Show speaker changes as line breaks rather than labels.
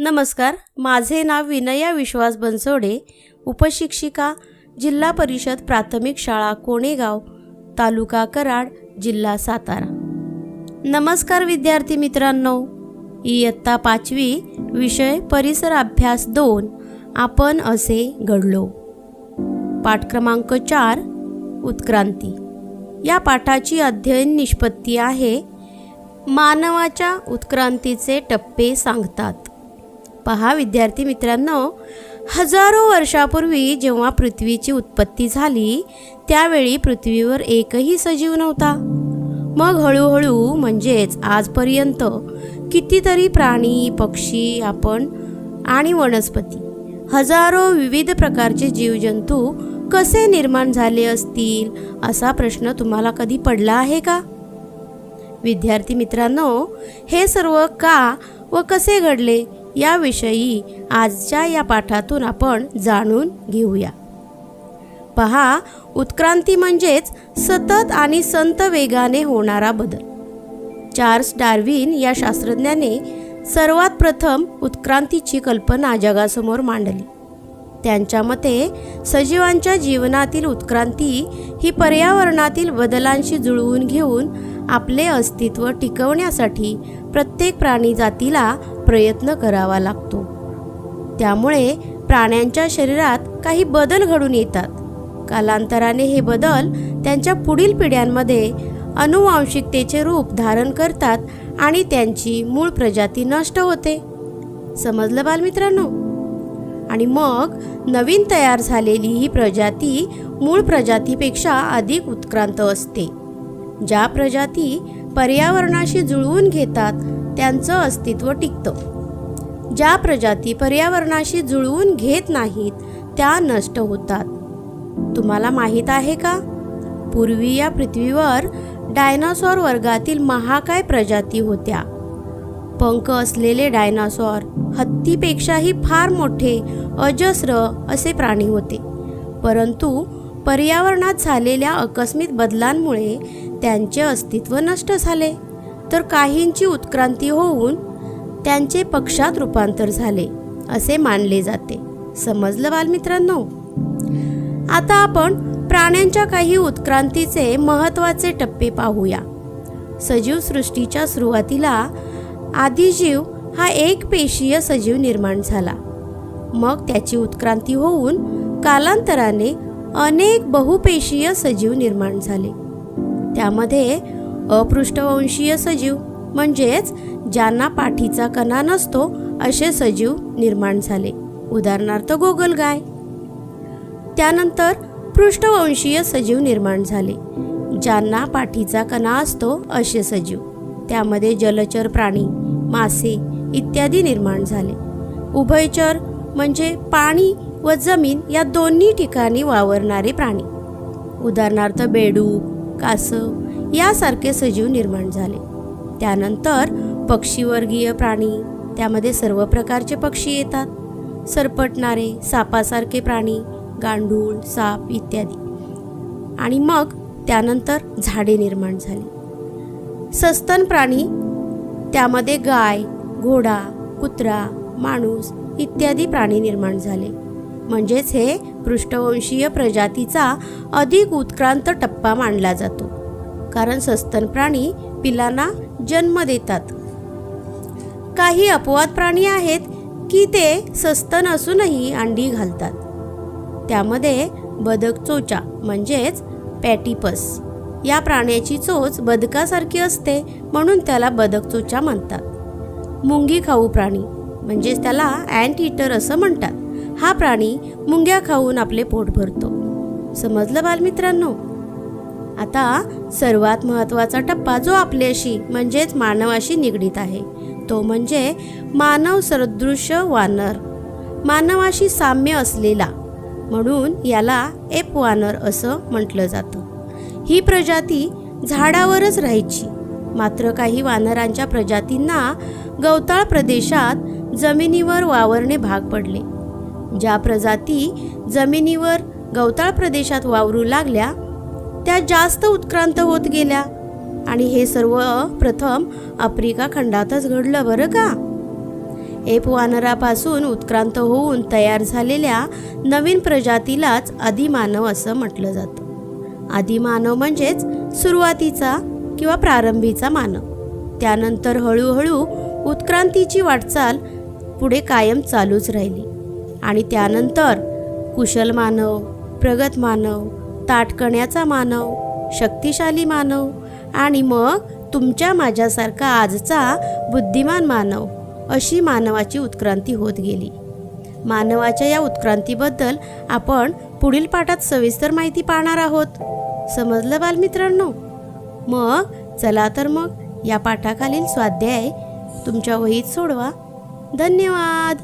नमस्कार माझे नाव विनया विश्वास बनसोडे उपशिक्षिका जिल्हा परिषद प्राथमिक शाळा कोणेगाव तालुका कराड जिल्हा सातारा. नमस्कार विद्यार्थी मित्रांनो. इयत्ता पाचवी विषय परिसर अभ्यास दोन आपण असे घडलो. पाठ क्रमांक चार उत्क्रांती. या पाठाची अध्ययन निष्पत्ती आहे. मानवाच्या उत्क्रांतीचे टप्पे सांगतात. पहा विद्यार्थी मित्रांनो हजारो वर्षापूर्वी जेव्हा पृथ्वीची उत्पत्ती झाली त्यावेळी पृथ्वीवर एकही सजीव नव्हता. मग हळूहळू म्हणजेच आजपर्यंत कितीतरी प्राणी पक्षी आपण आणि वनस्पती हजारो विविध प्रकारचे जीवजंतू कसे निर्माण झाले असतील असा प्रश्न तुम्हाला कधी पडला आहे का? विद्यार्थी मित्रांनो हे सर्व का व कसे घडले? याविषयी आजच्या या पाठातून आपण जाणून घेऊया. पहा उत्क्रांती म्हणजेच सतत आणि संत वेगाने होणारा बदल. चार्ल्स डार्विन या शास्त्रज्ञाने सर्वात प्रथम उत्क्रांतीची कल्पना जगासमोर मांडली. त्यांच्या मते सजीवांच्या जीवनातील उत्क्रांती ही पर्यावरणातील बदलांशी जुळवून घेऊन आपले अस्तित्व टिकवण्यासाठी प्रत्येक प्राणी जातीला प्रयत्न करावा लागतो. त्यामुळे प्राण्यांच्या शरीरात काही बदल घडून येतात. कालांतराने हे बदल त्यांच्या पुढील पिढ्यांमध्ये अनुवांशिकतेचे रूप धारण करतात आणि त्यांची मूळ प्रजाती नष्ट होते. समजलं बालमित्रांनो? आणि मग नवीन तयार झालेली ही प्रजाती मूळ प्रजातीपेक्षा अधिक उत्क्रांत असते. ज्या प्रजाती पर्यावरणाशी जुळवून घेतात त्यांचं अस्तित्व टिकतं. ज्या प्रजाती पर्यावरणाशी जुळवून घेत नाहीत त्या नष्ट होतात. तुम्हाला माहीत आहे का? पूर्वी या पृथ्वीवर डायनासॉर वर्गातील महाकाय प्रजाती होत्या. पंख असलेले डायनासॉर हत्तीपेक्षाही फार मोठे अजस्र असे प्राणी होते. परंतु पर्यावरणात झालेल्या आकस्मिक बदलांमुळे त्यांचे अस्तित्व नष्ट झाले. तर काहींची उत्क्रांती होऊन त्यांचे पक्षात रूपांतर झाले असे मानले जाते. समजलं बालमित्रांनो? आता आपण प्राण्यांच्या काही उत्क्रांतीचे महत्त्वाचे टप्पे पाहूया. सजीव सृष्टीच्या सुरुवातीला आदिजीव हा एक पेशीय सजीव निर्माण झाला. मग त्याची उत्क्रांती होऊन कालांतराने अनेक बहुपेशीय सजीव निर्माण झाले. त्यामध्ये अपृष्ठवंशीय सजीव म्हणजेच ज्यांना पाठीचा कणा नसतो असे सजीव निर्माण झाले. उदाहरणार्थ गोगलगाय त्यानंतर पृष्ठवंशीय सजीव निर्माण झाले. ज्यांना पाठीचा कणा असतो असे सजीव. त्यामध्ये जलचर प्राणी मासे इत्यादी निर्माण झाले. उभयचर म्हणजे पाणी व जमीन या दोन्ही ठिकाणी वावरणारे प्राणी. उदाहरणार्थ बेडूक कासव यासारखे सजीव निर्माण झाले. त्यानंतर पक्षीवर्गीय प्राणी त्यामध्ये सर्व प्रकारचे पक्षी येतात. सरपटणारे सापासारखे प्राणी गांडूळ साप इत्यादी. आणि मग त्यानंतर झाडे निर्माण झाली. सस्तन प्राणी त्यामध्ये गाय घोडा कुत्रा माणूस इत्यादी प्राणी निर्माण झाले. म्हणजेच हे पृष्ठवंशीय प्रजातीचा अधिक उत्क्रांत टप्पा मानला जातो. कारण सस्तन प्राणी पिलांना जन्म देतात. काही अपवाद प्राणी आहेत की ते सस्तन असूनही अंडी घालतात. त्यामध्ये बदक चोचा म्हणजेच पॅटिपस या प्राण्याची चोच बदकासारखी असते म्हणून त्याला बदक चोचा म्हणतात. मुंगी खाऊ प्राणी म्हणजेच त्याला अँट इटर असं म्हणतात. हा प्राणी मुंग्या खाऊन आपले पोट भरतो. समजलं बालमित्रांनो? आता सर्वात महत्त्वाचा टप्पा जो आपल्याशी म्हणजेच मानवाशी निगडीत आहे. तो म्हणजे मानव सदृश वानर. मानवाशी साम्य असलेला. म्हणून याला एप वानर असं म्हटलं जातं. ही प्रजाती झाडावरच राहायची. मात्र काही वानरांच्या प्रजातींना गवताळ प्रदेशात जमिनीवर वावरणे भाग पडले. ज्या प्रजाती जमिनीवर गवताळ प्रदेशात वावरू लागल्या त्या जास्त उत्क्रांत होत गेल्या. आणि हे सर्व प्रथम आफ्रिका खंडातच घडलं बरं का? एप वानरापासून उत्क्रांत होऊन तयार झालेल्या नवीन प्रजातीलाच आदिमानव असं म्हटलं जातं. आदिमानव म्हणजेच सुरुवातीचा किंवा प्रारंभीचा मानव. त्यानंतर हळूहळू उत्क्रांतीची वाटचाल पुढे कायम चालूच राहिली. आणि त्यानंतर कुशल मानव प्रगत मानव ताटकण्याचा मानव शक्तिशाली मानव आणि मग तुमच्या माझ्यासारखा आजचा बुद्धिमान मानव अशी मानवाची उत्क्रांती होत गेली. मानवाच्या या उत्क्रांतीबद्दल आपण पुढील पाठात सविस्तर माहिती पाहणार आहोत. समजलं बालमित्रांनो? मग चला तर मग या पाठाखालील स्वाध्याय तुमच्या वहीत सोडवा. धन्यवाद!